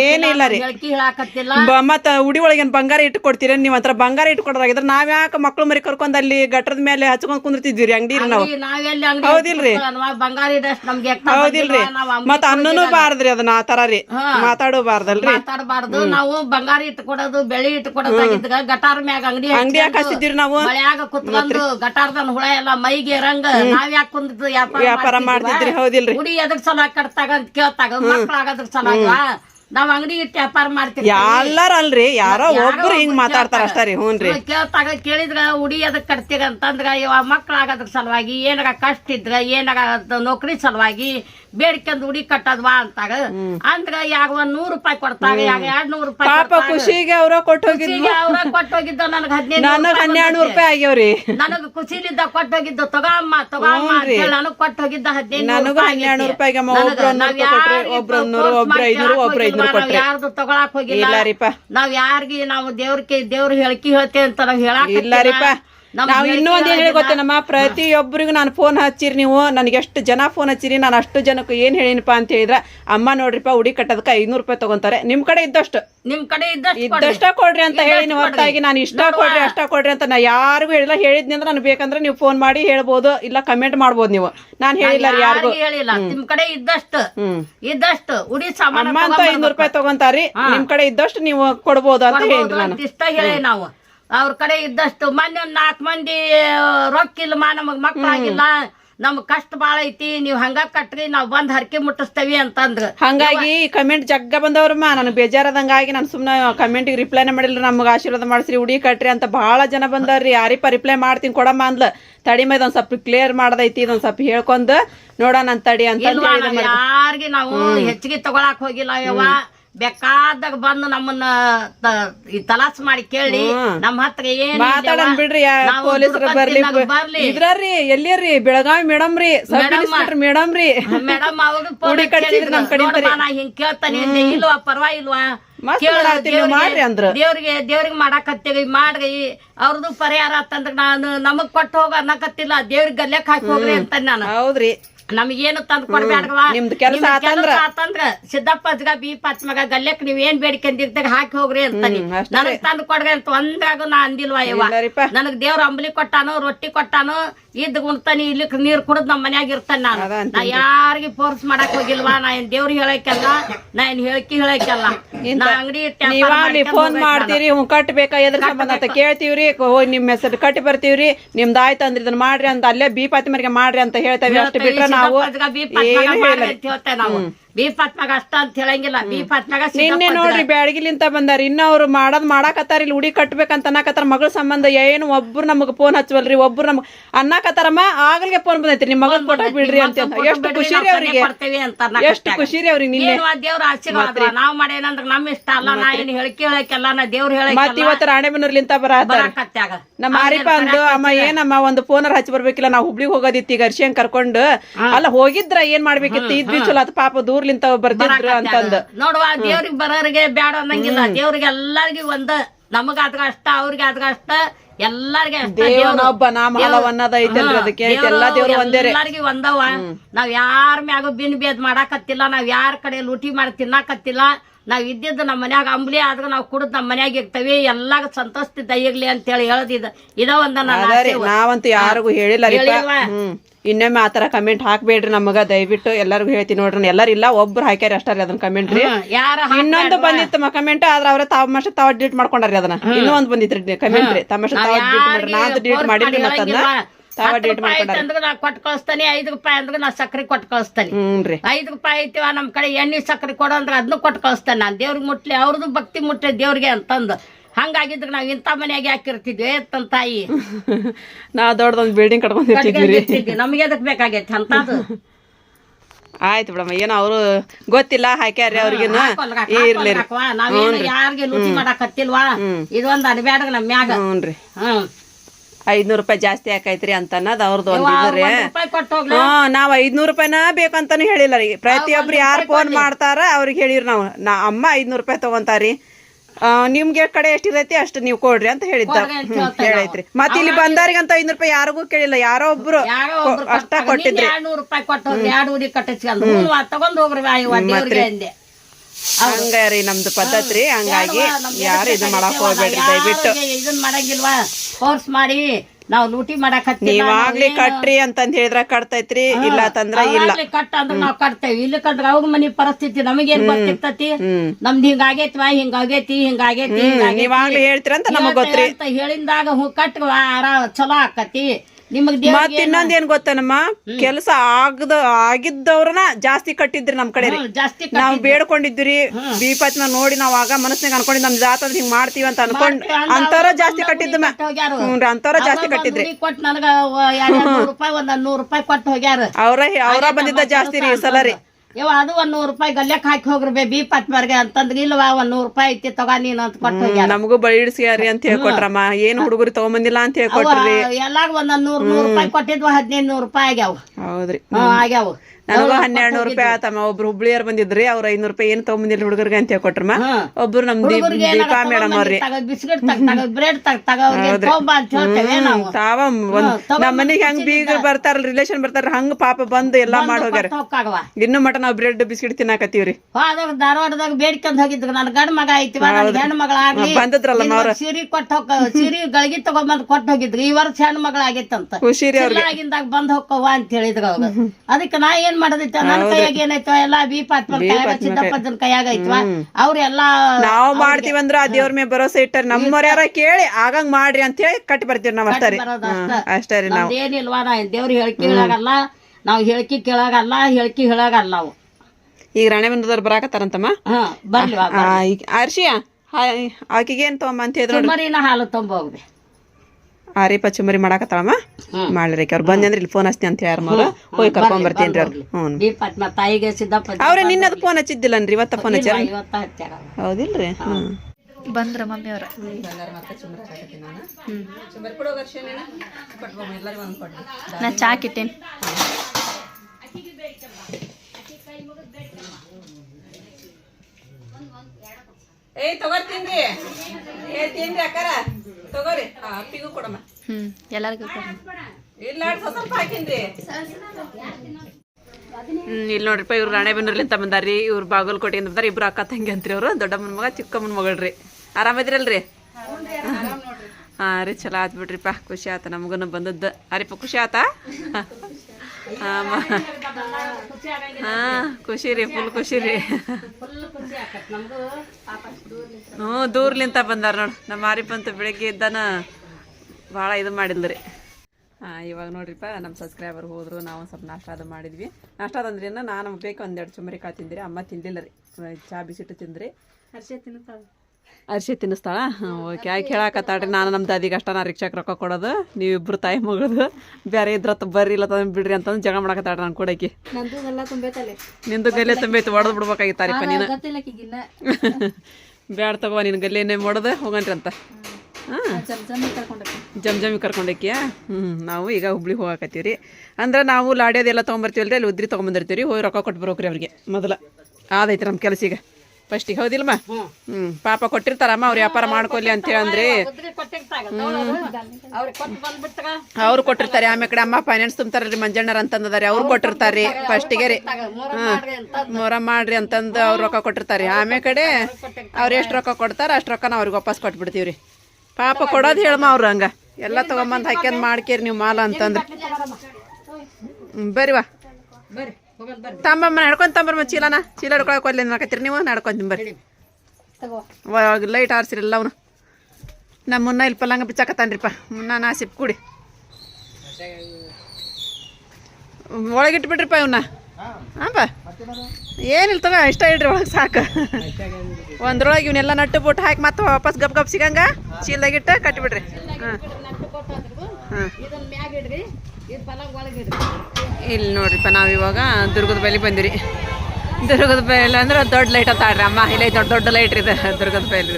ಏನಿಲ್ಲ ರೀ. ಹೇಳ್ಕಿ ಹೇಳಾಕತ್ತಿಲ್ಲ. ಬ- ಮತ್ತ ಉಡಿ ಒಳಗೇನ್ ಬಂಗಾರ ಇಟ್ಟು ಕೊಡ್ತೀರ ನೀವ್ ಹತ್ರ ಬಂಗಾರ ಇಟ್ಟು ಕೊಡೋದಾಗಿದ್ರೆ ನಾವ್ ಯಾಕೆ ಮಕ್ಳು ಮರಿ ಕರ್ಕೊಂಡ್ ಅಲ್ಲಿ ಗಟ್ರದ ಮೇಲೆ ಹಚ್ಕೊಂಡ್ ಕುಂದಿರ್ತಿದ್ವಿ ಅಂಗಡಿ ನಾವು? ಅಂಗ್ಡಿ ನಾವೆಲ್ಲಿ ಅಂಗಡಿ ಹೌದಿಲ್ರಿ? ಬಂಗಾರ ನಮ್ಗೆ ಎಕ್ಕ ಹೌದಿಲ್ರಿ. ಮತ್ತ ಅನ್ನನು ಬಾರದ್ರಿ ಅದನ್ನ ಆ ತರ ರೀ. ಮಾತಾಡೋಬಾರ್ದಲ್ರಿ. ಮಾತಾಡಬಾರ್ದು. ನಾವು ಬಂಗಾರ ಇಟ್ಟು ಕೊಡೋದು ಬೆಳಿ ಇಟ್ಟು ಕೊಡೋದಾಗಿದ್ದಾಗ ಗಟಾರ ಮ್ಯಾಗ ಅಂಗಡಿ ಅಂಗಡಿ ಯಾಕೆ ಹಚ್ಚಿದ್ವಿ ನಾವು? ಮಳೆಯಾಗ ಕುತ್ಕೊಂಡು ಗಟಾರದನ್ ಹುಳ ಎಲ್ಲ ಮೈಗೆ ರಂಗ ನಾವ್ ಯಾಕೆ ಕುಂದ್ರಿ ವ್ಯಾಪಾರ ಮಾಡ್ತಿದ್ರಿ ಹೌದಿಲ್ರಿ. ಗುಡಿ ಎದಕ್ ಸಲ ಕಟ್ತಾಗ ಅಂತ ಕೇಳ್ತಾಗ ಮಕ್ಳಾಗದ್ರ ಸಲುವಾಗಿ ನಾವ್ ಅಂಗಡಿ ಇಟ್ಟು ವ್ಯಾಪಾರ ಮಾಡ್ತೀವಿ ಎಲ್ಲಾರ ಅಲ್ರಿ ಯಾರೋ ಒಬ್ರು ಹಿಂಗ್ ಮಾತಾಡ್ತಾರ ಅಷ್ಟ ರೀ ಹ್ಞೂನ್ರಿ ಕೇಳ್ತಾಗ ಕೇಳಿದ್ರ ಉಡಿ ಅದಕ್ ಕಟ್ತೀರ ಅಂತಂದ್ರ ಇವ ಮಕ್ಳಾಗೋದ್ರ ಸಲುವಾಗಿ ಏನಾಗ ಕಷ್ಟ ಇದ್ರ ಏನಾಗ ನೌಕರಿ ಸಲುವಾಗಿ ಬೇಡ್ಕೊಂಡ್ ಉಡಿ ಕಟ್ಟದ್ವಾ ಅಂತಾಗ. ಅಂದ್ರ ಯಾಗ ಒಂದ್ ನೂರ್ ರೂಪಾಯಿ ಕೊಡ್ತಾಗ ಯಾಗ ಎರಡ್ ನೂರ್ ರೂಪಾಯಿ ಪಾಪ ಖುಷಿಗೆ ಅವ್ರ ಕೊಟ್ಟು ಹೋಗಿದ್ವಿ ಅವ್ರ ಕೊಟ್ಟೋಗಿದ್ದ ನನಗ್ ಹದಿನೈದು ನನಗ್ ಹನ್ನೆರಡು ನೂರು ರೂಪಾಯಿ ಆಗ್ಯಾವ್ರಿ. ನನಗ್ ಖುಷಿಲಿದ್ದ ಕೊಟ್ಟೋಗಿದ್ದ ತಗೋಮ್ಮ ತಗೋಮ್ಮ ಅಂತೇಳಿ ನನಗ್ ಕೊಟ್ಟೋಗಿದ್ದ ಹದಿನೈದು ನನಗೂ ಹನ್ನೆರಡು ರೂಪಾಯಿಗೆ ಒಬ್ರು ಒಬ್ರು ನೂರು ಒಬ್ರು ಐನೂರು. ನಾವ್ ಕೊಟ್ರಿ. ಯಾರ್ದು ತಗೊಳಕ್ ಹೋಗಿಲ್ಲ. ಇಲ್ಲ ರೀಪ ನಾವ್ ಯಾರ್ಗಿ ನಾವು ದೇವ್ರಿಗೆ ದೇವ್ರ ಹೇಳ್ಕಿ ಹೇಳ್ತೇವೆ ಅಂತ ನಾವ್ ಹೇಳಕ್ ಇಲ್ಲ ರೀಪ ನಾವು ಇನ್ನೂ ಒಂದು ಏನ್ ಹೇಳಿ ಗೊತ್ತೇನಮ್ಮ ಪ್ರತಿಯೊಬ್ಬರಿಗೂ ನಾನು ಫೋನ್ ಹಚ್ಚಿರಿ ನೀವು ನನಗೆ ಎಷ್ಟು ಜನ ಫೋನ್ ಹಚ್ಚಿರಿ ನಾನು ಅಷ್ಟು ಜನಕ್ಕೆ ಏನ್ ಹೇಳಿನಪ್ಪ ಅಂತ ಹೇಳಿದ್ರೆ ಅಮ್ಮ ನೋಡ್ರಿಪ್ಪ ಉಡಿ ಕಟ್ಟೋದಕ್ಕೆ ಐನೂರು ರೂಪಾಯಿ ತಗೊಂತಾರೆ. ನಿಮ್ ಕಡೆ ಇದ್ದಷ್ಟು. ನಿಮ್ ಕಡೆ ಇದ್ದಷ್ಟು ಕೊಡ್ರಿ. ಅಂತ ಹೇಳಿನಿ ಹೊರತಾಗಿ ನಾನು ಇಷ್ಟ ಕೊಡ್ರಿ ಅಷ್ಟ ಕೊಡ್ರಿ ಅಂತ ನಾ ಯಾರಿಗೂ ಹೇಳಿಲ್ಲ. ಹೇಳಿದ್ನಿ ಅಂದ್ರೆ ನಾನು ಬೇಕಂದ್ರೆ ನೀವು ಫೋನ್ ಮಾಡಿ ಹೇಳ್ಬೋದು ಇಲ್ಲ ಕಮೆಂಟ್ ಮಾಡ್ಬೋದು ನೀವು. ನಾನು ಹೇಳಿಲ್ಲ ಯಾರಿಗೂ. ಹೇಳಿಲ್ಲ. ನಿಮ್ ಕಡೆ ಇದ್ದಷ್ಟು. ಇದ್ದಷ್ಟು. ಉಡಿ ಸಾಮಾನು ಐನೂರು ರೂಪಾಯಿ ತಗೊಂತಾರಿ ನಿಮ್ ಕಡೆ ಇದ್ದಷ್ಟು ನೀವು ಕೊಡ್ಬೋದು ಅಂತ ಹೇಳಿದ್ರು ನಾನು. ಇಷ್ಟ ಹೇಳಿ ನಾವು. ಅವ್ರ ಕಡೆ ಇದ್ದಷ್ಟು ಮೊನ್ನೆ ಒಂದ್ ನಾಲ್ಕು ಮಂದಿ ರೊಕ್ಕಿಲ್ಲ ಮಾ ನಮಗ್ ಮಕ್ಳಾಗಿಲ್ಲ. ನಮ್ಗ್ ಕಷ್ಟ ಬಾಳ ಐತಿ ನೀವ್ ಹಂಗ ಕಟ್ರಿ ನಾವ್ ಬಂದ್ ಹರಕೆ ಮುಟ್ಟಿಸ್ತೇವಿ ಅಂತಂದ್ರ. ಹಂಗಾಗಿ ಕಮೆಂಟ್ ಜಗ್ಗ ಬಂದವ್ರಮ್ಮ ನನಗೆ ಬೇಜಾರದಂಗಾಗಿ ನಾನು ಸುಮ್ಮನೆ ಕಮೆಂಟಿಗೆ ರಿಪ್ಲೈನೇ ಮಾಡಿಲ್ಲ ನಮ್ಗೆ ಆಶೀರ್ವಾದ ಮಾಡಿಸ್ರಿ ಉಡಿ ಕಟ್ರಿ ಅಂತ ಭಾಳ ಜನ ಬಂದವ್ರಿ ಯಾರಿಪ ರಿಪ್ಲೈ ಮಾಡ್ತೀನಿ ಕೊಡಮ್ಮ ಅಂದ್ಲ. ತಡಿ ಮೇಲೆ ಒಂದ್ ಸ್ವಲ್ಪ ಕ್ಲಿಯರ್ ಮಾಡದೈತಿ ಇದೊಂದ್ ಸ್ವಲ್ಪ ಹೇಳ್ಕೊಂಡ್ ನೋಡೋಣ ತಡಿ ಅಂತ ಯಾರಿಗೆ ನಾವ್ ಯಾರ್ಗಿ ನಾವು ಹೆಚ್ಚಿಗೆ ತಗೊಳಕ್ ಹೋಗಿಲ್ಲ ಯವ್ವ. ಬೇಕಾದಾಗ ಬಂದು ನಮ್ಮನ್ನ ಈ ತಲಾಸ್ ಮಾಡಿ ಕೇಳಿ ನಮ್ಮ ಹತ್ರ ಏನ್ ಮಾತಾಡನ್ ಬಿಡ್ರಿ ಪೊಲೀಸರು ಬರ್ಲಿ. ಬರ್ಲಿ. ಇದ್ರಾರ್ರಿ ಎಲ್ಲಿರ್ರಿ? ಬೆಳಗಾವಿ ಮೇಡಮ್ ರೀ ಮೇಡಮ್ ರೀ. ಮೇಡಮ್ ಅವರು ಕಟ್ಸಿದ್ರು ನಮ್ ಕಡೆ ನಾ ಹಿಂಗ್ ಕೇಳ್ತಾನೆ. ಇಲ್ವಾ? ಪರ್ವಾ ಇಲ್ವಾ ಮಾಡ್ರಿ ಅಂದ್ರು. ದೇವ್ರಿಗೆ ದೇವ್ರಿಗೆ ಮಾಡಾಕತ್ತೀವಿ ಮಾಡ್ರಿ. ಅವ್ರದ್ದು ಪರಿಹಾರ ಅಂತಂದ್ರ ನಾನು ನಮಗ್ ಕೊಟ್ಟು ಹೋಗ ಅನ್ನಕತ್ತಿಲ್ಲ. ದೇವ್ರಿಗೆ ಗಲ್ಲೆಕ್ ಹಾಕಿ ಹೋಗ್ರಿ ಅಂತ ನಾನು. ಹೌದ್ರಿ. ನಮಗೇನು ತಂದು ಕೊಡ್ಬೇಡವಾ ನಿಮ್ದು ಕೆಲ್ಸ ಆತಂದ್ರ? ಸಿದ್ದಪ್ಪ ಅಜ್ಗ ಬಿ ಪತ್ಮಗ ಗಲ್ಲೆಕ್ ನೀವ್ ಏನ್ ಬೇಡಿಕೊಂಡಿರ್ತಾಗ ಹಾಕಿ ಹೋಗ್ರಿ ಅಂತಾನೆ. ನನಗ್ ತಂದು ಕೊಡ್ರಿ ಅಂತ ಒಂದ್ರಾಗ ನಾ ಅಂದಿಲ್ವಾ ಇವ. ನನಗ್ ದೇವ್ರ ಅಂಬಲಿ ಕೊಟ್ಟಾನು ರೊಟ್ಟಿ ಕೊಟ್ಟಾನು ಇದ್ ಉಣ್ತಾನೆ ಇಲ್ಲಿ ನೀರ್ ಕುಡಿದ್ ನಮ್ಮ ಮನ್ಯಾಗ ಇರ್ತಾನೆ ನಾನು. ನಾ ಯಾರಿಗೆ ಫೋರ್ಸ್ ಮಾಡಕ್ ಹೋಗಿಲ್ವಾ? ನಾ ಏನ್ ದೇವ್ರಿಗೆ ಹೇಳಕ್ಕೆಲ್ಲ ನಾ ಏನ್ ಹೇಳಕಿ ಹೇಳಕ್ಕೆಲ್ಲ. ನಾ ಅಂಗಡಿ ಫೋನ್ ಮಾಡ್ತೀರಿ ಹ್ಞೂ ಕಟ್ಬೇಕಾ ಎದ್ರ ಸಂಬಂಧ ಅಂತ ಕೇಳ್ತೀವ್ರಿ. ನಿಮ್ ಹೆಸರು ಕಟ್ಟಿ ಬರ್ತೀವ್ರಿ. ನಿಮ್ದು ಆಯ್ತಂದ್ರೆ ಇದನ್ನ ಮಾಡ್ರಿ ಅಂತ ಅಲ್ಲೇ ಬಿ ಪಾತಿಮರಿಗೆ ಮಾಡ್ರಿ ಅಂತ ಹೇಳ್ತೇವೆ ಅಷ್ಟು ಬಿಟ್ರೆ ನಾವು ಏನು ಹೇಳಿಲ್ಲ ಹೇಳ್ತೇವೆ ನಾವು ಬಿ ಅಷ್ಟ ಅಂತ ಹೇಳಂಗಿಲ್ಲ. ಬಿ ನಿನ್ನೆ ನೋಡ್ರಿ ಬ್ಯಾಡಗಿಲಿಂತ ಬಂದಾರ. ಇನ್ನ ಅವ್ರು ಮಾಡದ್ ಮಾಡಾಕತ್ತಾರ ಇಲ್ಲಿ ಉಡಿ ಕಟ್ಬೇಕಂತ ಅನ್ನಕತ್ತಾರ ಮಗಳ ಸಂಬಂಧ. ಏನು ಒಬ್ರು ನಮಗ್ ಫೋನ್ ಹಚ್ಚವಲ್ರಿ ಒಬ್ರು ನಮಗ್ ಅನ್ನಕತ್ತಾರಮ್ಮ ಆಗ್ಲಿಗೆ ಫೋನ್ ಬಂದೈತಿ ನಿಮ್ ಮಗಳ ಫೋಟೋ ಬಿಡ್ರಿ ಅಂತ ಎಷ್ಟು ಖುಷಿ ರೀ ಅವ್ರಿಗೆ. ಎಷ್ಟು ಖುಷಿ ರೀ ಅವ್ರಿಗೆ ನಿನ್ನೆ. ದೇವ್ರ ಆಶೀರ್ವಾದ ನಾವ್ ಮಾಡೇನಂದ್ರ ನಮ್ ಇಷ್ಟ ಅಲ್ಲ ನಾ ಏನ್ ಹೇಳಿಕೆ ಹೇಳಕ್ಕೆಲ್ಲ ನಾ ದೇವ್ರ ಮತ್ ಇವತ್ತು ರಾಣೆಬೆನ್ನೂರ್ಲಿಂತ ನಮ್ಮ ಆರಿಪ ಅಂದು ಅಮ್ಮ ಏನಮ್ಮ ಒಂದು ಫೋನರ್ ಹಚ್ಚಿ ಬರ್ಬೇಕಿಲ್ಲ ನಾವು ಹುಬ್ಳಿಗ್ ಹೋಗೋದಿತ್ತು ಈಗ ಅರ್ಶಿಯನ್ ಕರ್ಕೊಂಡು. ಅಲ್ಲ ಹೋಗಿದ್ರ ಏನ್ ಮಾಡ್ಬೇಕಿತ್ತು? ಇದ್ವಿ ಚಲೋ ಅದ್ ಪಾಪ ದೂರ್ಲಿಂತ ಬರ್ತಿದ್ರು ಅಂತಂದ. ನೋಡುವ ದೇವ್ರಿಗೆ ಬರೋರಿಗೆ ಬ್ಯಾಡ ಅನ್ನಂಗಿಲ್ಲ. ದೇವ್ರಿಗೆ ಎಲ್ಲಾರ್ಗಿ ಒಂದ ನಮಗ ಅದ್ಗ ಅಷ್ಟ ಅವ್ರಿಗೆ ಅದ್ಗ ಅಷ್ಟ ಎಲ್ಲಾರ್ಗಿ ಅಷ್ಟ ದೇವನೊಬ್ಬ ನಾಮ ಹಲವನ್ನದ ಐತಲ್ರಿ ಅದಕ್ಕೆ. ಎಲ್ಲಾ ದೇವ್ರು ಒಂದೇ ಎಲ್ಲಾರ್ಗಿ ಒಂದವ. ನಾವ್ ಯಾರ ಮ್ಯಾಗು ಬಿನ್ ಬೇದ್ ಮಾಡಾಕತ್ತಿಲ್ಲ. ನಾವ್ ಯಾರ ಕಡೆ ಲೂಟಿ ಮಾಡಿ ತಿನ್ನಾಕತ್ತಿಲ್ಲ. ನಾವ್ ಇದ್ದಿದ್ದು ನಮ್ಮ ಮನ್ಯಾಗ ಅಂಬ್ಲಿ ಆದ್ರೆ ನಾವು ಕುಡಿದ್ ನಮ್ಮ ಮನ್ಯಾಗ ಇರ್ತೇವಿ ಎಲ್ಲಾಗ ಸಂತೋಷದಿಂದ ಇರ್ಲಿ ಅಂತೇಳಿ ಹೇಳದಿದ. ಇದ ಒಂದ. ನಾವಂತೂ ಯಾರಿಗೂ ಹೇಳಿಲ್ಲ ಇನ್ನೊಮ್ಮೆ ಆ ತರ ಕಮೆಂಟ್ ಹಾಕ್ಬೇಡ್ರಿ ನಮಗ ದಯವಿಟ್ಟು ಎಲ್ಲರಿಗೂ ಹೇಳ್ತೀನಿ ನೋಡ್ರಿ. ಎಲ್ಲರೂ ಇಲ್ಲ ಒಬ್ರು ಹಾಕ್ಯಾರ ಅಷ್ಟ ರೀ ಅದನ್ನ ಕಮೆಂಟ್ ರೀ. ಯಾರ ಇನ್ನೊಂದು ಬಂದಿತ್ತು ಕಮೆಂಟ್ ಆದ್ರ ಅವ್ರ ತಮ್ಮಷ್ಟ ತಾವ್ ಡಿಲೀಟ್ ಮಾಡ್ಕೊಂಡ್ರಿ ಅದನ್ನ. ಇನ್ನೊಂದು ಬಂದಿತ್ತು ಬಂದಿತ್ರಿ ಕಮೆಂಟ್ ರೀ. ತಮ್ಮಷ್ಟ ತಾವ್ ಡಿಲೀಟ್ ಮಾಡ್ರಿ. ನಾನು ಡಿಲೀಟ್ ಮಾಡಿದ್ರಿ ಮತ್ತನ್ನ ತಾವ ಡಿಲೀಟ್ ಮಾಡ್ಕೊಂಡಾರ. ಅಂದ್ರೆ ನಾ ಕೊಟ್ಟು ಕಳಿಸ್ತಾನೆ ಐದು ರೂಪಾಯಿ ಅಂದ್ರೆ ನಾ ಸಕ್ರೆ ಕೊಟ್ಟು ಕಳಿಸ್ತಾನೆ. ಐದು ರೂಪಾಯಿ ಐತಿವ ನಮ್ ಕಡೆ ಎಣ್ಣೆ ಸಕ್ಕರೆ ಕೊಡು ಅಂದ್ರೆ ಅದನ್ನು ಕೊಟ್ಟು ಕಳಿಸ್ತಾನೆ ನಾನು. ದೇವ್ರಿಗೆ ಮುಟ್ಲಿ ಅವ್ರದ್ದು ಭಕ್ತಿ ಮುಟ್ಲಿ ದೇವ್ರಿಗೆ ಅಂತಂದು. ಹಂಗಾಗಿದ್ರೆ ನಾವ್ ಇಂಥ ಮನೆಯಾಗೆ ಹಾಕಿರ್ತಿದ್ವಿ ತನ್ ತಾಯಿ. ನಾ ದೊಡ್ಡದೊಂದು ಬಿಲ್ಡಿಂಗ್ ಕಟ್ಕೊಂಡಿರ್ತಿದ್ವಿ ರೀ. ಇರ್ತಿದ್ವಿ. ನಮಗೆ ಅದಕ್ಕೆ ಬೇಕಾಗೈತಿ ಅಂತ ಆಯ್ತು ಬಿಡಮ್ಮ ಏನೋ ಅವರು ಗೊತ್ತಿಲ್ಲ ಹಾಕ್ಯಾರ್ರಿ ಅವ್ರಿಗೆ ಇರ್ಲಿ ರೀ. ನಾವೇನು ಯಾರಿಗೆ ಲೂಟಿ ಮಾಡಾಕತ್ತಿಲ್ವಾ? ಇದೊಂದು ಅನ್ಬ್ಯಾಡ ನಮ್ಮ ಮ್ಯಾಗ. ಹ್ಞೂನ್ರಿ ಹ್ಮ್. ಐದ್ನೂರ್ ರೂಪಾಯಿ ಜಾಸ್ತಿ ಆಕೈತ್ರಿ ಅಂತ ಅನ್ನೋದು ಅವ್ರದ್ದು ಒಂದ್ ಇದು ಹಾ ನಾವ್ ಐದ್ನೂರ್ ರೂಪಾಯಿನ ಬೇಕಂತಾನು ಹೇಳಿಲ್ಲ ರೀ. ಪ್ರತಿಯೊಬ್ರು ಯಾರು ಫೋನ್ ಮಾಡ್ತಾರ ಅವ್ರಿಗೆ ಹೇಳಿರ್ ನಾವು. ನಾ ಅಮ್ಮ ಐದ್ನೂರ್ ರೂಪಾಯಿ ತಗೊಂತಾರಿ. ನಿಮ್ಗೆ ಕಡೆ ಎಷ್ಟಿರೈತಿ ಅಷ್ಟು ನೀವು ಕೊಡ್ರಿ ಅಂತ ಹೇಳಿದ್ದ. ಹೇಳ್ತಾರೆ ಮತ್ತೆ ಇಲ್ಲಿ ಬಂದಾರಿಗಂತ ಐದ್ನೂರ್ ರೂಪಾಯಿ ಯಾರಿಗೂ ಕೇಳಿಲ್ಲ. ಯಾರೋ ಒಬ್ರು ಅಷ್ಟ ಕೊ- ಒಬ್ರು ಅಷ್ಟ ಕೊಟ್ಟಿದ್ರಿ. ಹಂಗ ರೀ ನಮ್ದು ಪದ್ಧತಿ ರೀ ಹಂಗಾಗಿ ಯಾರು ಇದು ಮಾಡಕ್ ಹೋಗ್ಬೇಡ್ರಿ ದಯವಿಟ್ಟು. ಇದನ್ ಮಾಡಂಗಿಲ್ವಾ? ಫೋರ್ಸ್ ಮಾಡಿ ನಾವು ಲೂಟಿ ಮಾಡಕ್ ನೀವಾಗ್ಲಿ ಕಟ್ರಿ ಅಂತಂದ್ ಹೇಳಿದ್ರ ಕಟ್ತೈತ್ರಿ ಇಲ್ಲ ತಂದ್ರ ಇಲ್ಲ. ಕಟ್ ಅಂದ್ರ ನಾವ್ ಕಟ್ತೇವಿ. ಇಲ್ಲಿ ಕಟ್ರ ಅವಾಗ ಮನಿ ಪರಿಸ್ಥಿತಿ ನಮಗೇನ್ ಗೊತ್ತಿರ್ತತಿ? ನಮ್ದು ಹಿಂಗ ಹಿಂಗಾಗೈತಿ ಹಿಂಗಾಗೈತಿ ಹಿಂಗಾಗೈತಿ ನೀವಾಗ್ಲಿ ಹೇಳ್ತೀರಂತ ನಮಗ್ ಗೊತ್ತ್ರಿ. ಅಂತ ಹೇಳಿಂದಾಗ ಹೂ ಕಟ್ ಆರ ಚಲೋ ಆಕತಿ. ಮತ್ ಇನ್ನೊಂದ್ ಏನ್ ಗೊತ್ತನಮ್ಮ? ಕೆಲಸ ಆಗದ ಆಗಿದ್ದವ್ರನ್ನ ಜಾಸ್ತಿ ಕಟ್ಟಿದ್ರಿ ನಮ್ ಕಡೆ ಜಾಸ್ತಿ ನಾವ್ ಬೇಡ್ಕೊಂಡಿದ್ರಿ ದೀಪತ್ನ ನೋಡಿ ನಾವ್ ಆಗ ಮನಸ್ನಾಗ ಅನ್ಕೊಂಡಿದ್ ನಮ್ ಜಾತ ಹಿಂಗ್ ಮಾಡ್ತೀವಿ ಅಂತ ಅನ್ಕೊಂಡ್ ಅಂತಾರ ಜಾಸ್ತಿ ಕಟ್ಟಿದ್ ಹ್ಞೂ ಅಂತಾರ ಜಾಸ್ತಿ ಕಟ್ಟಿದ್ರಿ. ಕೊಟ್ಟು ನನಗ ಎರಡ್ ರೂಪಾಯಿ ಒಂದ್ ನೂರು ರೂಪಾಯಿ ಕೊಟ್ಟು ಹೋಗ್ಯಾರ. ಅವ್ರ ಅವ್ರ ಬಂದಿದ್ದ ಜಾಸ್ತಿ ರೀ ಸಲ ರೀ. ಇವ ಅದು ಒಂದ್ ನೂರ್ ರೂಪಾಯಿ ಗಲ್ಯಕ್ ಹಾಕಿ ಹೋಗ್ರಿ ಬೇಬಿ ಪತ್ಮರ್ಗೆ ಅಂತಂದ್ರ ಇಲ್ವಾ ಒಂದ್ ನೂರ್ ರೂಪಾಯಿ ಐತಿ ತಗೋ ನೀನು ಅಂತ ಕೊಟ್ಟು ನಮಗೂ ನಮಗೂ ಬಳಿಡ್ಸ್ಯಾರಿ ಅಂತ ಹೇಳ್ಕೊಟ್ರಮ್ಮ. ಏನ್ ಹುಡುಗರು ತಗೊಂಬಂದಿಲ್ಲ ಅಂತ ಹೇಳ್ಕೊಟ್ರಿ. ಎಲ್ಲಾಗ ಒಂದ್ ನೂರ್ ನೂರ್ ರೂಪಾಯಿ ಕೊಟ್ಟಿದ್ವ ಹದಿನೈದು ನೂರ್ ರೂಪಾಯಿ ಆಗ್ಯಾವ. ಹೌದ್ರಿ. ಹ್ಮ್. ಆಗ್ಯಾವ. ನನಗೂ ಹನ್ನೆರಡು ನೂರು ರೂಪಾಯಿ ಆತಮ್ಮ. ಒಬ್ರು ಹುಬ್ಳಿಯರ್ ಬಂದಿದ್ರಿ ಅವ್ರ ಐನೂರು ರೂಪಾಯಿ ಏನ್ ತಗೊಂಬಂದಿಲ್ಲ ಹುಡುಗರಿಗೆ ಅಂತ ಹೇಳ್ಕೊಟ್ರಮ್ಮ. ಒಬ್ರು ನಮ್ ದೀಪ್- ಮೇಡಮ್ ಅವ್ರಿ ಬಿಸ್ಕಿಟ್ ಬ್ರೆಡ್ ಅಂತ ತಾವ ಮನೆಗೆ ಹೆಂಗ್ ಬೀಗ ಬರ್ತಾರ ರಿಲೇಷನ್ ಬರ್ತಾರ ಹಂಗ ಪಾಪ ಬಂದು ಎಲ್ಲಾ ಮಾಡಿ ಹೋಗ್ಯಾರ ಇನ್ನು ಮಟ ನಾವ್ ಬ್ರೆಡ್ ಬಿಸ್ಕಿಟ್ ತಿನ್ನಾಕತ್ತೀವ್ರಿ. ಧಾರವಾಡದಾಗ ಬೇಡ್ಕೊಂಡ್ ಹೋಗಿದ್ರು ನನ್ ಗಂಡ ಮಗ ಐತಿ ಹೆಣ್ಣು ಮಗಳ ಆಗ್ಲಿ ಬಂದದ್ರಲ್ಲ ಸೀರೆ ಕೊಟ್ಟು ಹೋಗ ಸೀರೆ ಗಳಿಗೆ ತಗೊಂಬಂದ್ ಕೊಟ್ಟು ಹೋಗಿದ್ರು ಈ ವರ್ಷ ಹೆಣ್ಣು ಮಗಳ ಆಗೈತಂತ ಖುಷಿ ಆಗಿಂದಾಗ ಬಂದ್ ಹೋಕ್ಕವ ಅಂತ ಹೇಳಿದ್ರು ಅವಾಗ ಅದಕ್ಕೆ ನಾ ಏನ್ ಮಾಡೋದೈತ ನನ್ನ ಕೈಯಾಗ ಏನೈತೋ ಎಲ್ಲಾ ಬಿ ಪಾತ್ಮನ್ ಕೈಯಾಗ ಸಿದ್ದಪ್ಪನ ಕೈಯಾಗ ಐತ್ವ ಅವ್ರೆಲ್ಲಾ ನಾವ್ ಮಾಡ್ತೀವಿ ಅಂದ್ರ ಆ ದೇವ್ರ ಮೇಲೆ ಭರೋಸೆ ಇಟ್ಟಾರ ನಮ್ಮವ್ರ ಯಾರ ಕೇಳಿ ಆಗಂಗ್ ಮಾಡ್ರಿ ಅಂತ ಹೇಳಿ ಕಟ್ಟಿ ಬರ್ತೀವಿ ನಾವ್ ಅಷ್ಟೇ ಅಷ್ಟೇ. ರೀ ನಾವು. ಏನಿಲ್ವಾ ನಾ ದೇವ್ರ ಹೇಳಿಕೆ ಹೇಳಾಗಲ್ಲ. ನಾವ್ ಹೇಳಿಕೆ ಕೇಳಾಗಲ್ಲ ಹೇಳಿಕೆ ಹೇಳಾಗಲ್ಲ ನಾವು ಈಗ ಬಂದ್ರ ಬರಾಕತ್ತಾರಂತಮ್ಮ? ಬರ್ಲಿ ಅರ್ಶಿಯ ಆಕಿಗೆ ಏನ್ ತಗೊಂಬ ಅಂತ ಹೇಳಿದ್ರು ಹಾಲು ತುಂಬ ಹೋಗ್ದೆ ಪಚ್ಚಮರಿ ಚುಮರಿ ಮಾಡಾಕತ್ತಾಳಮ್ಮ. ಮಾಡ್ರಿ ಅವ್ರು ಅಂದ್ರೆ ಇಲ್ಲಿ ಫೋನ್ ಹಚ್ತೀನಿ ಅಂತ ಯಾರ ಮಗ ಹೋಗಿ ಕರ್ಕೊಂಡ್ ಬರ್ತೀನಿ ರೀ ಅವ್ರು. ಹ್ಞೂ ಅವ್ರೆ ನಿನ್ನದು ಫೋನ್ ಹಚ್ಚಿದ್ದಿಲ್ಲನ್ರಿ ಇವತ್ತ ಫೋನ್ ಹಚ್ಚಾರ ಹೌದಿಲ್ರಿ? ಹ್ಞೂ ಬಂದ್ರ ಮಮ್ಮಿ ಅವ್ರ. ನಾ ಚಾ ಕಿಟ್ಟೇನಿ. ಏಯ್ ತಗೋತೀನಿ ಏ ತಿನ್ರಿ ಅಕ್ಕಾರ. ತಗೋರಿ. ಅಪ್ಪಿಗೂ ಕೊಡಮ್ಮ. ಹ್ಮ್ ಎಲ್ಲರಿಗೂ ಕೊಡಿ. ಇಲ್ಲ ಸ್ವಲ್ಪ ಹಾಕಿನ್ರಿ. ಇಲ್ಲಿ ನೋಡ್ರಿಪ್ಪ ಇವ್ರು ರಾಣೆಬೆನ್ನೂರ್ಲಿಂತ ಬಂದಾರಿ ಇವ್ರು ಬಾಗಲಕೋಟೆಯಿಂದ ಬಂದಾರ. ಇಬ್ರು ಅಕ್ಕ ತಂಗಿ ಅಂತ್ರಿ ಅವರು. ದೊಡ್ಡಮ್ಮನ ಮಗ ಚಿಕ್ಕಮ್ಮನ ಮಗಳ್ರಿ. ಆರಾಮದಿರಲ್ರಿ ಹಾ ರೀ ಚಲೋ ಆತ್ ಬಿಡ್ರಿಪ್ಪ ಖುಷಿ ಆತ ನಮಗೂನು ಬಂದದ್ದು. ಅರಿಪ್ಪ ಖುಷಿ ಆತ? ಹಾ ಖುಷಿ ರೀ ಫುಲ್ ಖುಷಿ ರೀ ಹ್ಞೂ, ದೂರ್ಲಿಂತ ಬಂದಾರ ನೋಡು. ನಮ್ಮ ಆರಿಪ್ ಅಂತೂ ಬೆಳಗ್ಗೆ ಇದ್ದಾನ ಭಾಳ ಇದು ಮಾಡಿಲ್ರಿ ಹಾಂ, ಇವಾಗ ನೋಡ್ರಿಪ್ಪ, ನಮ್ಮ ಸಬ್ಸ್ಕ್ರೈಬರ್ ಹೋದ್ರು, ನಾವು ಸ್ವಲ್ಪ ನಾಷ್ಟ ಅದು ಮಾಡಿದ್ವಿ ನಾಷ್ಟ ಅದಂದ್ರೇನ ನಾನು ಬೇಕು ಒಂದೆರಡು ಚುಮರಿ ಕಾಳು ತಿಂದಿರಿ, ಅಮ್ಮ ತಿಂದಿಲ್ಲ ರೀ. ಚಾ ಬಿಸಿಟ್ಟು ತಿಂದ್ರಿ. ಹರ್ಷೆ ಅರ್ಶಿ ತಿನ್ನಿಸ್ತಾಳ? ಹಾಂ ಓಕೆ ಆಯ್ಕೆ ಹೇಳಕತ್ತಾಳ್ರಿ ನಾನು ನಮ್ಮ ದಾದಿಗೆ ಅಷ್ಟ ನಾ ರಿಕ್ಷಾಕ್ಕೆ ರೊಕ್ಕ ಕೊಡೋದು ನೀವಿಬ್ರು ತಾಯಿ ಮಗಳದು. ಬೇರೆ ಇದ್ರತ್ತ ಬರ್ರಿ ಇಲ್ಲ ತಂದು ಬಿಡ್ರಿ ಅಂತಂದು ಜಗ ಮಾಡಕತ್ತಾಳ್ರಿ ನಾನು ಕೊಡಕ್ಕೆ ನಂದು ಗಲ್ಲೆ ತುಂಬೈತಿ ಹೊಡೆದು ಬಿಡ್ಬೇಕಾಗಿತ್ತಾರಿಪ್ಪ ನೀನು. ಬ್ಯಾಡ ತಗೋ ನಿನ್ನ ಗಲ್ಲೆನೇ ಮಾಡೋದು ಹೋಗನ್ರಿ ಅಂತ. ಹಾಂ. ಜಮ್ ಜಮ್ ಕರ್ಕೊಂಡಕ್ಕಿಯ ಹ್ಞೂ ನಾವು ಈಗ ಹುಬ್ಳಿ ಹೋಗಾಕತ್ತೀವಿ ರೀ ಅಂದ್ರೆ ನಾವು ಲಾಡಿಯೋದೆಲ್ಲ ತೊಗೊಂಬರ್ತೀವಲ್ರಿ ಅಲ್ಲಿ ಉದ್ರಿ ತೊಗೊಂಬಂದಿರ್ತೀವಿ ರೀ ಹೋಗಿ ರೊಕ್ಕ ಕೊಟ್ಟು ಬರೋಕ್ರಿ ಅವ್ರಿಗೆ ಮೊದಲ. ಆದೈತಿ ನಮ್ಮ ಕೆಲಸ ಈಗ. ಫಸ್ಟಿಗೆ ಹೌದಿಲ್ಮ ಹ್ಞೂ ಪಾಪ ಕೊಟ್ಟಿರ್ತಾರಮ್ಮ, ಅವ್ರ ವ್ಯಾಪಾರ ಮಾಡ್ಕೊಲಿ ಅಂತೇಳಿ ಅಂದ್ರೆ ಅವ್ರು ಕೊಟ್ಟಿರ್ತಾರೆ ಆಮೇಲೆ ಕಡೆ ಅಮ್ಮ ಫೈನಾನ್ಸ್ ತುಂಬ್ತಾರಲ್ರಿ ಮಂಜಣ್ಣರ ಅಂತಂದದಾರೆ, ಅವ್ರು ಕೊಟ್ಟಿರ್ತಾರೆ ಫಸ್ಟಿಗೆ ರೀ. ಹ್ಮ್ ಮೊರ ಮಾಡ್ರಿ ಅಂತಂದು ಅವ್ರು ರೊಕ್ಕ ಕೊಟ್ಟಿರ್ತಾರೆ ಆಮೇಲೆ ಕಡೆ ಅವ್ರು ಎಷ್ಟು ರೊಕ್ಕ ಕೊಡ್ತಾರ, ಅಷ್ಟು ರೊಕ್ಕ ನಾವು ಅವ್ರಿಗೆ ವಾಪಸ್ ಕೊಟ್ಬಿಡ್ತೀವಿ ರೀ ಪಾಪ ಕೊಡೋದು ಹೇಳಮ್ಮ ಅವ್ರು ಹಂಗ. ಎಲ್ಲ ತೊಗೊಂಬಂದು ಹಾಕ್ಯಂದು ಮಾಡ್ಕೇರಿ ನೀವು ಮಾಲ ಅಂತಂದ್ರೆ. ಬರ್ರಿ ವಾ. ಬರ್ರಿ. ತಂಬಮ್ಮ ನಡ್ಕೊಂಡ್ ತಂಬರ್ಮ ಚೀಲನ. ಚೀಲ ಹಿಡ್ಕೊಳಕ್ ಒಲ್ಲೆ ನಾಕತ್ತೀರಿ ನೀವು? ನಡ್ಕೊಂತೀನಿ ಬರ್ರಿ ಒಳಗೆ ಲೈಟ್ ಆರ್ಸಿರಲ್ಲ ಅವನು. ನಮ್ಮ ಮುನ್ನ ಇಲ್ಲಿ ಪಲ್ಲಂಗ ಬಿಚ್ಚಾಕತ್ತಾನ್ರಿಪ್ಪ. ಮುನ್ನ ನಾ ಸಿಪ್ ಕುಡಿ. ಒಳಗಿಟ್ಬಿಡ್ರಿಪ್ಪ ಇವನ್ನ ಹಾಂ ಬಾ ಏನಿಲ್ಲ ತಗೋ ಇಷ್ಟ ಇಡ್ರಿ ಒಳಗೆ ಸಾಕು. ಒಂದ್ರೊಳಗೆ ಇವನ್ನೆಲ್ಲ ನಟ್ಟು ಬಿಟ್ಟು ಹಾಕಿ ಮತ್ತೆ ವಾಪಸ್ ಗಪ್ ಗಪ್ ಸಿಗಂಗ ಚೀಲದಾಗಿಟ್ಟು ಕಟ್ಟಿಬಿಡ್ರಿ ಹಾಂ. ಹಾಂ ಇಲ್ಲಿ ನೋಡ್ರಿಪ್ಪ ಇವಾಗ ದುರ್ಗದ ಬೈಲಿ ಬಂದಿರಿ. ದುರ್ಗದ ಬೈಲಿ ಅಂದ್ರೆ ದೊಡ್ಡ ಲೈಟ್ ಅಂತ ಆಡ್ರಿ ಅಮ್ಮ. ಇಲ್ಲ ದೊಡ್ಡ ದೊಡ್ಡ ಲೈಟ್ ಇದೆ, ದುರ್ಗದ ಬೈಲಿ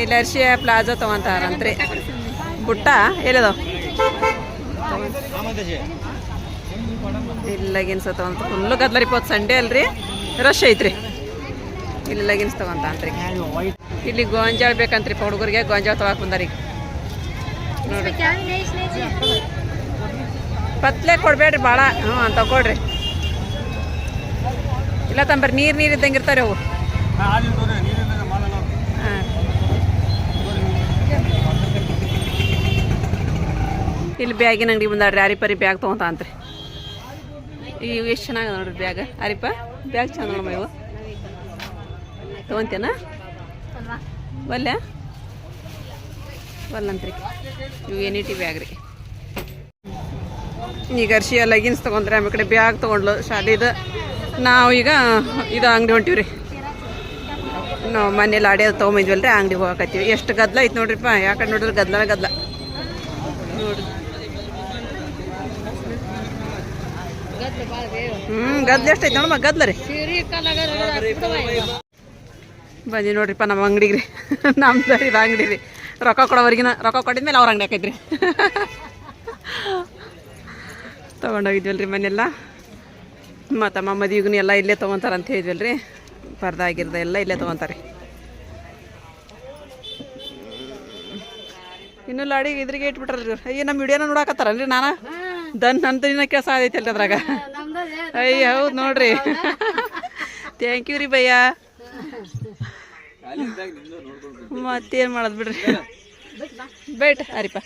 ಇಲ್ಲಿ ಅರ್ಶಿ ಪ್ಲಾಜಾ ತೊಗೊಂತಾರಂತ್ರಿ ಬುಟ್ಟ, ಎಲ್ಲದೋ? ಇಲ್ಲಿ ಲಗಿನ್ಸ್ ತಗೊಂತ ಫುಲ್ಲು ಗದ್ಲ ಇಪ್ಪತ್ತು ಸಂಡೇ ಅಲ್ರಿ ರಶ್ ಐತ್ರಿ. ಇಲ್ಲಿ ಲಗಿನ್ಸ್ ತಗೊಂತ ಅಂತ್ರಿ ಇಲ್ಲಿ ಗೋಂಜಾಳ ಬೇಕಂತ್ರಿ ಹುಡುಗರಿಗೆ ಗೋಂಜಾಳ ತಗೋಕ್ ಬಂದಾರಿ. ನೋಡ್ರಿ. ಪತ್ಲೆ ಕೊಡ್ಬೇಡ್ರಿ ಭಾಳ. ಹ್ಞೂ ಅಂತ ಕೊಡ್ರಿ. ಇಲ್ಲ ತಂಬರ್ರಿ ನೀರು ನೀರು ಇದ್ದಂಗೆ ಇರ್ತಾರೆ ಅವು. ಹಾಂ. ಇಲ್ಲಿ ಬ್ಯಾಗಿನ ಅಂಗಡಿ ಬಂದಾಡ್ರಿ ಅರಿ ಪರಿ ಬ್ಯಾಗ್ ತೊಗೊಂತ ಅಂತ್ರಿ ಇವು ಎಷ್ಟು ಚೆನ್ನಾಗಿದೆ ನೋಡ್ರಿ ಬ್ಯಾಗ್ ಅರಿಪ ಬ್ಯಾಗ್ ಚಂದ ನೋಡಮ್ಮ ಇವು. ತೊಗೊಂತೇನ? ಒಲ್ಲೆ ಒಲ್ಲಂತ್ರಿ. ಇವು ಎನ್ ಇ ಟಿ ಬ್ಯಾಗ್ ರೀ. ಈಗ ಅರ್ಶಿಯ ಲಗಿನ್ಸ್ ತೊಗೊಂಡ್ರೆ ಆಮೇಲೆ ಕಡೆ ಬ್ಯಾಗ್ ತೊಗೊಂಡ್ಲು ಶಾಲಿದು ನಾವು ಈಗ ಇದು ಅಂಗಡಿ ಹೊಂಟಿವ್ರಿ. ನಾವು ಮನೇಲಿ ಆಡ್ಯೋದು ತೊಗೊಂಬಂದ್ವಲ್ಲ ರೀ ಅಂಗಡಿಗೆ ಹೋಗಕತ್ತೀವಿ. ಎಷ್ಟು ಗದ್ಲ ಐತೆ ನೋಡ್ರಿಪ್ಪ ಯಾಕಡೆ ನೋಡಿದ್ರೆ ಗದ್ಲ ಗದ್ಲ. ಹ್ಞೂ ಗದ್ಲ ಎಷ್ಟು ಐತೆ ನೋಡಮ್ಮ, ಗದ್ಲ ರೀ. ಬನ್ನಿ ನೋಡ್ರಿಪ್ಪ ನಮ್ಮ ಅಂಗಡಿಗೆ ರೀ ನಮ್ದು ಇದು ಅಂಗಡಿ ರೀ ರೊಕ್ಕ ಕೊಡೋವರೆಗಿನ ರೊಕ್ಕ ಕೊಟ್ಟಿದ್ಮೇಲೆ ಅವ್ರ ಅಂಗಡಿ ಆಕೈತ್ರಿ ತೊಗೊಂಡೋಗಿದ್ವಲ್ರಿ ಮನೆಲ್ಲ ಮತ್ತು ಅಮ್ಮ ಮದುವೆಗೂ ಎಲ್ಲ ಇಲ್ಲೇ ತೊಗೊತಾರೆ ಅಂತ ಹೇಳಿದ್ವಲ್ರಿ. ಪರ್ದ ಆಗಿರ್ದ ಎಲ್ಲ ಇಲ್ಲೇ ತೊಗೊತಾರೆ. ಇನ್ನು ಲಾಡಿ ಇದ್ರಿಗೆ ಇಟ್ಬಿಟ್ರಲ್ರಿ ಅಯ್ಯ ನಮ್ಮ ವಿಡಿಯೋನ ನೋಡಾಕತ್ತಾರಲ್ರಿ ನಾನು? ದನ್ ನಂತರಿನ ಕೆಲಸ ಆಗೈತಲ್ರಿ ಅದ್ರಾಗ. ಅಯ್ಯ ಹೌದು ನೋಡ್ರಿ. ಥ್ಯಾಂಕ್ ಯು ರೀ ಭಯ್ಯ. ಮತ್ತೇನು ಮಾಡೋದು ಬಿಡ್ರಿ? ಬೇಟ್ ಅರಿಪ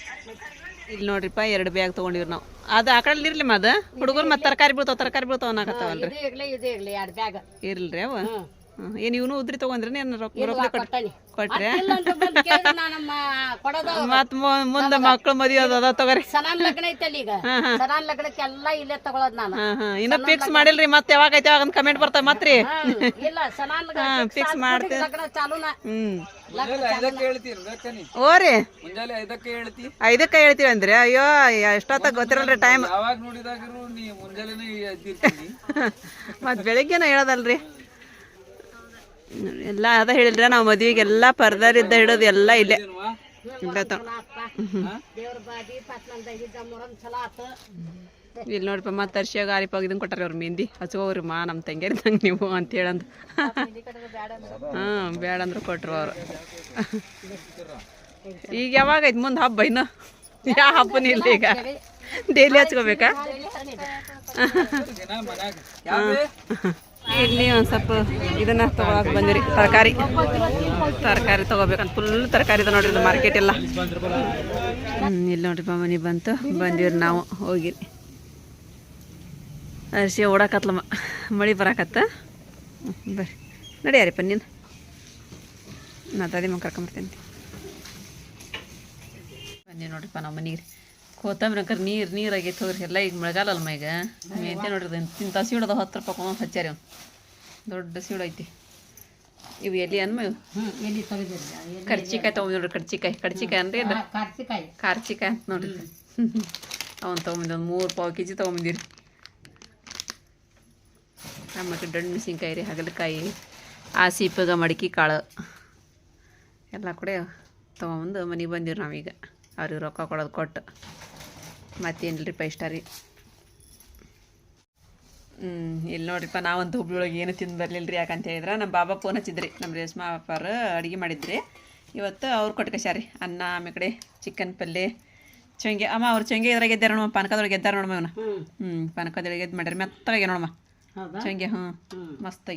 ಇಲ್ಲಿ ನೋಡ್ರಿಪ್ಪ ಎರಡು ಬ್ಯಾಗ್ ತೊಗೊಂಡಿವ್ರಿ ನಾವು. ಅದು ಆ ಕಡೆ ಇರ್ಲಿ ಮದ ಹುಡುಗರು ಮತ್ತೆ ತರಕಾರಿ ಬೀಳ್ತಾವ ತರಕಾರಿ ಬೀಳ್ತಾವ ಅನ್ನಕತ್ತಾವಲ್ರಿ? ಇರ್ಲಿ ಅವ? ಏನು ಇವನು ಉದ್ರಿ ತಗೊಂಡ್ರೆ ಏನು ರೊಕ್ಕ ಕೊಟ್ರೆ? ಇಲ್ಲ ಅಂತ ಬಂದ್ ಕೇಳಿದ್ರೆ ನಾನಮ್ಮ ಕೊಡೋದು. ಮತ್ತು ಮುಂದೆ ಮಕ್ಳು ಮದುವೆ ಅದ ಅದ ತಗೋರಿ. ಸನಾನ್ ಲಗ್ನ ಐತಲ್ಲ ಈಗ. ಸನಾನ್ ಲಗ್ನಕ್ಕೆಲ್ಲ ಇಲ್ಲೇ ತಗೊಳೋದ್ ನಾನು. ಹಾಂ ಹಾಂ. ಫಿಕ್ಸ್ ಮಾಡಿಲ್ರಿ ಮತ್ತೆ ಯಾವಾಗ ಐತೆ ಯಾವಾಗ ಕಮೆಂಟ್ ಬರ್ತಾವ ಮತ್ರಿ ಇಲ್ಲ ಸನಾನ್ ಫಿಕ್ಸ್ ಮಾಡ್ತೀನಿ ಲಗ್ನ ಚಾಲೂನ. ಐದಕ್ಕೆ ಹೇಳ್ತೀವಿ ಅಂದ್ರೆ. ಅಯ್ಯೋ ಎಷ್ಟೊತ್ತಾಗ ಗೊತ್ತಿರಲ್ರಿ ಟೈಮ್ ಮತ್ ಬೆಳಿಗ್ಗೆನ ಹೇಳೋದಲ್ರಿ. ಎಲ್ಲ ಅದ ಹೇಳಿದ್ರೆ ನಾವು ಮದುವೆಗೆಲ್ಲ ಪರ್ದಾರಿದ್ದ ಹಿಡೋದು ಎಲ್ಲ ಇಲ್ಲೇ. ಇಲ್ಲೇ ನೋಡ್ರಿ ಮತ್ತೆ ಅರ್ಶಿಯಾಗ ಆರಿಪ ಇದನ್ನ ಕೊಟ್ಟಾರ ಅವ್ರ ಮೆಹಂದಿ. ಹಚ್ಕೋರಿ ಮಾ ನಮ್ಮ ತಂಗಿ ನೀವು ಅಂತ ಹೇಳಂದು. ಹಾಂ ಬೇಡ ಅಂದ್ರೆ ಕೊಟ್ರು ಅವರು. ಈಗ ಯಾವಾಗ ಐತೆ ಮುಂದೆ ಹಬ್ಬ ಇನ್ನು? ಯಾವ ಹಬ್ಬ ಇಲ್ಲ ಈಗ. ಡೈಲಿ ಹಚ್ಕೋಬೇಕಾ? ಇಲ್ಲಿ ಒಂದು ಸ್ವಲ್ಪ ಇದನ್ನ ತಗೊಳಕ್ ಬಂದಿರಿ. ತರಕಾರಿ. ತರಕಾರಿ ತಗೋಬೇಕಂತ. ಫುಲ್ ತರಕಾರಿ ಇದೆ ನೋಡ್ರಿ ಮಾರ್ಕೆಟ್ ಎಲ್ಲ. ಇಲ್ಲಿ ನೋಡ್ರಿ ಮನೆ ಬಂತು. ಬಂದಿವ್ರಿ ನಾವು. ಹೋಗಿರಿ. ಅರ್ಶಿ ಓಡಾಕತ್ಲಮ್ಮ. ಮಳೆ ಬರಾಕತ್ತ. ಬರ್ರಿ. ನಡಿಯಾರಿಪ್ಪ ನೀನು. ನಾ ತದಿ ಮಗ ಕರ್ಕೊಂಬರ್ತೀನಿ ಬನ್ನಿ ನೋಡ್ರಿಪ್ಪ ನಾವು ಮನೆಗೆ. ಕೊತ್ತಂಬರಿ ಅಂಕರ್ ನೀರು ನೀರು ಆಗೈತೆ ಹೋಗ್ರಿ ಎಲ್ಲ ಈಗ ಮಳೆಗಾಲ ಅಲ್ಮ ಈಗ ಮೆಂತೆ ನೋಡ್ರಿ ತಿಂತ ಅದ ಹತ್ತು ರೂಪಾಯಿ ಕೊಂಬ ಹಚ್ಚಾರಿ ಅವ್ನು ದೊಡ್ಡ ಸೀಡ್ ಐತಿ. ಇವು ಎಲ್ಲಿ ಅನ್ಮ ಇವು ಕರ್ಚಿಕಾಯಿ ತೊಗೊಂಡ್ ನೋಡ್ರಿ ಕಡ್ಚಿಕಾಯಿ ಕಡ್ಚಿಕಾಯಿ ಅನ್ರಿ ಇದು ಕಾರ್ಚಿಕಾಯಿ. ಅಂತ ನೋಡ್ರಿ. ಅವನು ತೊಗೊಂಬಂದು ಒಂದು ಮೂರು ಪಾವು ಕೆ ಜಿ ತೊಗೊಂಬಂದಿರಿ. ಆಮೇಲೆ ದೊಡ್ಡ ಮೆಣಸಿನ್ಕಾಯಿ ರೀ ಹಗಲಕಾಯಿ ಆ ಸೀಪಗ ಮಡಿಕೆ ಕಾಳು. ಎಲ್ಲ ಕೂಡ ತೊಗೊಂಬಂದು ಮನೆಗೆ ಬಂದಿವ್ರಿ ನಾವೀಗ. ಅವ್ರಿಗೆ ರೊಕ್ಕ ಕೊಡೋದು ಕೊಟ್ಟು. ಮತ್ತೇನಿಲ್ಲ ರೀ ಇಷ್ಟ ರೀ ಹ್ಞೂ ಇಲ್ಲಿ ನೋಡ್ರಿಪ್ಪ ನಾವಂತೂ ಹುಬ್ಳಿ ಒಳಗೆ ಏನು ತಿಂದು ಬರಲಿಲ್ಲ ರೀ ಯಾಕಂತ ಹೇಳಿದ್ರೆ ನಮ್ಮ ಬಾಬಾ ಫೋನ್ ಹಚ್ಚಿದ್ರಿ ನಮ್ಮ ರೇಷ್ಮಾ ಅಪ್ಪಾರು ಅಡುಗೆ ಮಾಡಿದ್ರಿ. ಇವತ್ತು ಅವ್ರು ಕೊಟ್ಟು ಕಶ್ಯಾರಿ ಅನ್ನ ಆಮೇಲೆ ಕಡೆ ಚಿಕನ್ ಪಲ್ಯ ಚೆಂಗೆ ಅಮ್ಮ ಅವ್ರು ಚೆಂಗೆ ಇದ್ರಾಗ ಎದ್ದಾರ ನೋಡಮ್ಮ ಪಾನಕದೊಳಗೆ ಎದ್ದಾರ ನೋಡಮ್ಮ ಇವನು. ಹ್ಞೂ ಪಾನಕದೊಳಗೆ ಎದ್ದು ಮಾಡ್ರಿ ಮೆತ್ತಗೆ ನೋಡಮ್ಮ. ಹೌದಾ? ಚೊಂಗೆ ಹ್ಞೂ ಮಸ್ತ್ ರೀ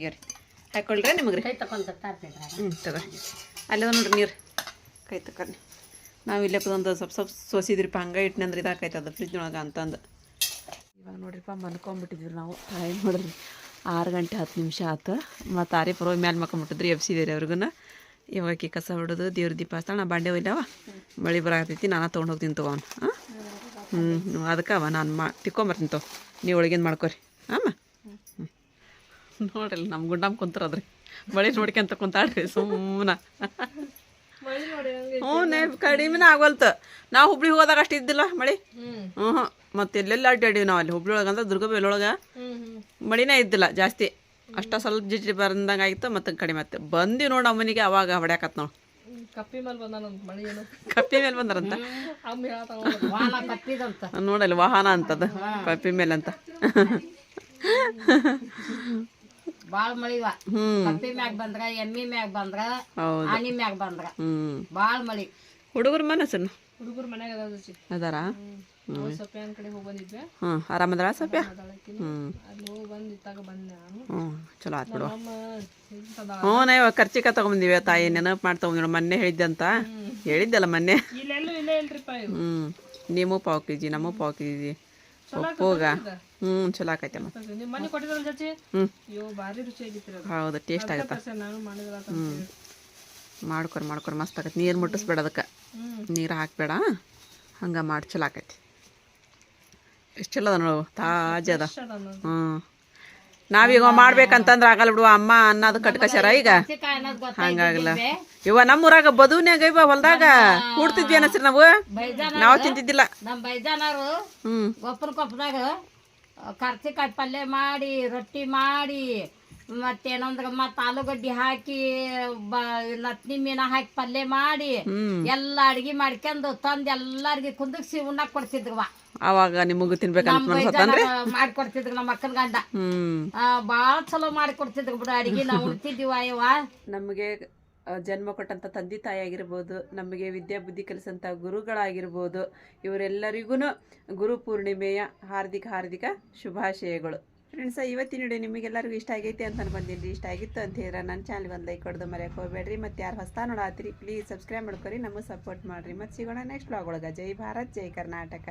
ಹಾಕೊಳ್ರಿ ನಿಮಗೆ ರೀ. ಹ್ಞೂ ತಗೋರಿ ಅಲ್ಲೇ ನೋಡ್ರಿ ನೀರು. ಕೈ ತಕೊಂಡಿ. ನಾವು ಇಲ್ಲೇ ಒಂದು ಸ್ವಲ್ಪ ಸ್ವಲ್ಪ ಸೋಸಿದ್ರಿಪ್ಪ, ಹಂಗೆ ಇಟ್ನಂದ್ರೆ ಇದಾಕೈತೆ ಅದು ಫ್ರಿಜ್ ಒಳಗೆ ಅಂತಂದು. ಇವಾಗ ನೋಡ್ರಿಪ್ಪ ಮಲ್ಕೊಂಬಿಟ್ಟಿದ್ವಿ ನಾವು. ಟೈಮ್ ನೋಡ್ರಿ, ಆರು ಗಂಟೆ ಹತ್ತು ನಿಮಿಷ ಆತು. ಮತ್ತು ಆರೇ ಪರ್ವ ಮ್ಯಾಲೆ ಮಕ್ಕೊಂಬಿಟ್ಟಿದ್ರಿ ಎಬ್ಸಿದ್ದೀರಿ ಅವ್ರಿಗೂ ಇವಾಗ ಕಸ ಹೊಡೋದು ದೇವ್ರ ದೀಪ ಹಚ್ತಾಳೆ ನಾ ಬಾಂಡೆ ಒಯ್ಲವ? ಮಳೆ ಬರಾಕತ್ತೈತಿ, ನಾನು ತೊಗೊಂಡು ಹೋಗ್ತೀನಿ ತಗೋ ಅವನು. ಹಾಂ ಹ್ಞೂ ಅವ, ನಾನು ಮಾ ತಿಕ್ಕೊಂಬರ್ತೀನಿ ತಗೋ. ನೀವು ಒಳಗಿಂದ ಮಾಡ್ಕೊರಿ. ಹಾಂ ಹ್ಞೂ ನೋಡ್ರಿ ನಮ್ಮ ಗುಂಡಮ್ಮ ಕುಂತಾರದ್ರಿ ಮಳೆ ನೋಡ್ಕೊಂತ ಕುಂತಾಳ್ರಿ ಸುಮ್ಮನೆ ಹ್ಞೂ ನೇ ಕಡಿಮೆನೇ ಆಗೋಲ್ತು. ನಾವು ಹುಬ್ಳಿ ಹೋದಾಗ ಅಷ್ಟು ಇದ್ದಿಲ್ಲ ಮಳೆ. ಹ್ಞೂ ಹ್ಞೂ. ಮತ್ತೆ ಎಲ್ಲೆಲ್ಲ ಅಡ್ಡಾಡೀವಿ ನಾವು ಅಲ್ಲಿ ಹುಬ್ಳಿ ಒಳಗೆ ಅಂದ್ರೆ ಒಳಗೆ. ಮಳಿನೇ ಇದ್ದಿಲ್ಲ ಜಾಸ್ತಿ. ಅಷ್ಟ ಸ್ವಲ್ಪ ಜಿಟಿ ಬಂದಂಗೆ ಆಗಿತ್ತು ಮತ್ತೆ ಕಡಿಮೆ ಆಯ್ತು ಬಂದಿ ನೋಡಿ ನಮ್ಮ ಮನೆಗೆ ಅವಾಗ ಹೊಡ್ಯಾಕತ್ ನಾವು ಕಪ್ಪಿ ಮೇಲೆ ಬಂದ ಕಪ್ಪಿ ಮೇಲೆ ಬಂದಾರಂತ? ನೋಡಲ್ಲ ವಾಹನ ಅಂತದ ಕಪ್ಪಿ ಮೇಲೆ ಅಂತ. ಭಾಳ ಮಳಿವ ಕಪ್ಪಿ ಮ್ಯಾಗ ಬಂದ್ರ ಎಮ್ಮಿ ಮ್ಯಾಗ ಬಂದ್ರ ಹೌದು. ಆನಿ ಮ್ಯಾಗ ಬಂದ್ರ. ಬಾಳ ಭಾಳ ಮಳಿ. ಹುಡುಗರ ಮನಸ್ಸು ಹುಡುಗರು ಮನೆಗೆ ಅದಾವ ಅದಾರ? ನಾವು ಸೊಪ್ಪೆಯನ್ ಕಡೆ ಹೋಗಿ ಬಂದಿದ್ವಿ. ಹ್ಞೂ ಆರಾಮದಾರ ಸಪ್ಯ? ಹ್ಞೂ ಅಲ್ಲಿ ಹೋಗಿ ಬಂದು ಇತ್ತಾಗ ಬಂದೆ ನಾನು. ಹ್ಞೂ ಚಲೋ ಆತ್ ಬಿಡು. ಅಮ್ಮ ಇಂಥದ ಹ್ಞೂ ನಾವು ಖರ್ಚಿಕ ತಗೊಂಬಂದಿವಿ ತಾಯಿ ನೆನಪು ಮಾಡಿ ತಗೊಂಡಿರೋ ಮೊನ್ನೆ ಹೇಳಿದ್ದಂತ ಅಂತ. ಹೇಳಿದ್ದಲ್ಲ ಮೊನ್ನೆ. ಇಲ್ಲೆಲ್ಲೂ ಇಲ್ಲೇ ಇಲ್ರಿಪ್ಪ ಹ್ಞೂ ನೀವು ಪಾವು ಕೆ ಜಿ ನಮ್ಮ ಪಾವು ಕೆ ಜಿ ಒಪ್ಪೋಗ ಹ್ಞೂ ಚಲೋ ಆಕೈತೆ ಅಮ್ಮ. ಮನೆ ಕೊಟ್ಟಿದ್ರಲ್ಲ ಚಚ್ಚಿ ಹ್ಞೂ. ಭಾರಿ ಹೌದು ಟೇಸ್ಟ್ ಆಗುತ್ತೆ. ನಾನು ಮಾಡಿದ್ರ ಹ್ಞೂ. ಮಾಡ್ಕೊರಿ ಮಾಡ್ಕೊರಿ ಮಸ್ತ್ ಆಗತ್ತೆ. ನೀರು ಮುಟ್ಟಿಸ್ಬೇಡ ಅದಕ್ಕೆ. ನೀರು ಹಾಕ್ಬೇಡ. ಹಂಗೆ ಮಾಡಿ ಚಲೋ ಆಕೈತಿ. ಎಷ್ಟು ಚಲೋ ಅದ ನೋಡು ತಾಜಾ ಅದ. ಹ್ಞೂ. ನಾವೀಗ ಮಾಡ್ಬೇಕಂತಂದ್ರೆ ಆಗಲ್ಲ ಬಿಡುವ ಅಮ್ಮ ಅನ್ನೋದು ಕಟ್ಕಸ್ಯಾರ ಈಗ. ಹಂಗಾಗಲ್ಲ. ಇವ ನಮ್ಮೂರಾಗ ಬದುನ್ಯಾಗ ಇವ ಹೊಲ್ದಾಗ ಕೂಡ್ತಿದ್ವಿ ಅನ್ನಸ್ರಿ ನಾವು. ನಾವು ತಿಂತಿದ್ದಿಲ್ಲ. ನಮ್ಮ ಕರ್ಚಿಕಾಯಿ ಪಲ್ಯ ಮಾಡಿ ರೊಟ್ಟಿ ಮಾಡಿ ಮತ್ತೇನಂದ್ರ ಮತ್ತ ಆಲೂಗಡ್ಡಿ ಹಾಕಿ ಬ ನತ್ನಿ ಮೀನ ಹಾಕಿ ಪಲ್ಯ ಮಾಡಿ ಎಲ್ಲಾ ಅಡ್ಗಿ ಮಾಡ್ಕೊಂಡು ತಂದ್ ಎಲ್ಲಾರ್ಗಿ ಕುಂದಕ್ಸಿ ಉಣ್ಣಾಕ್ ಕೊಡ್ತಿದ್ರವ ಅವಾಗ ನಿಮಗೂ ತಿನ್ಬೇಕಂತ ಮಾಡ್ಕೊಡ್ತಿದ್ರು ನಮ್ಮ ಅಕ್ಕನ ಗಂಡ. ಬಾಳ ಚಲೋ ಮಾಡ್ಕೊಡ್ತಿದ್ರು ಬಿಡು ಅಡಿಗೆ ನಾವು ಉಣ್ತಿದ್ವಿ ಅಯ್ಯವ ನಮಗೆ ಜನ್ಮ ಕೊಟ್ಟಂಥ ತಂದೆ ತಾಯಿ ಆಗಿರ್ಬೋದು, ನಮಗೆ ವಿದ್ಯಾ ಬುದ್ಧಿ ಕಲಿಸಂತ ಗುರುಗಳಾಗಿರ್ಬೋದು, ಇವರೆಲ್ಲರಿಗೂ ಗುರು ಪೂರ್ಣಿಮೆಯ ಹಾರ್ದಿಕ ಹಾರ್ದಿಕ ಶುಭಾಶಯಗಳು. ಫ್ರೆಂಡ್ಸ ಇವತ್ತಿನ ವಿಡಿಯೋ ನಿಮಗೆಲ್ಲರಿಗೂ ಇಷ್ಟ ಆಗೈತಿ ಅಂತ ಅನ್ಕೊಂತೀನಿ ಇಷ್ಟ ಆಗಿತ್ತು ಅಂತ ಹೇಳಿದ್ರೆ ನನ್ನ ಚಾನಲ್ಗೆ ಒಂದು ಲೈಕ್ ಕೊಡೋದು ಮರೆಯಕ್ಕೆ ಹೋಗ್ಬೇಡ್ರಿ. ಮತ್ತು ಯಾರು ಹೊಸ ನೋಡಾತ್ರಿ ಪ್ಲೀಸ್ ಸಬ್ಸ್ಕ್ರೈಬ್ ಮಾಡ್ಕೊರಿ, ನಮಗೆ ಸಪೋರ್ಟ್ ಮಾಡಿರಿ. ಮತ್ತು ಸಿಗೋಣ ನೆಕ್ಸ್ಟ್ ಬ್ಲಾಗ್ ಒಳಗೆ. ಜೈ ಭಾರತ್, ಜೈ ಕರ್ನಾಟಕ.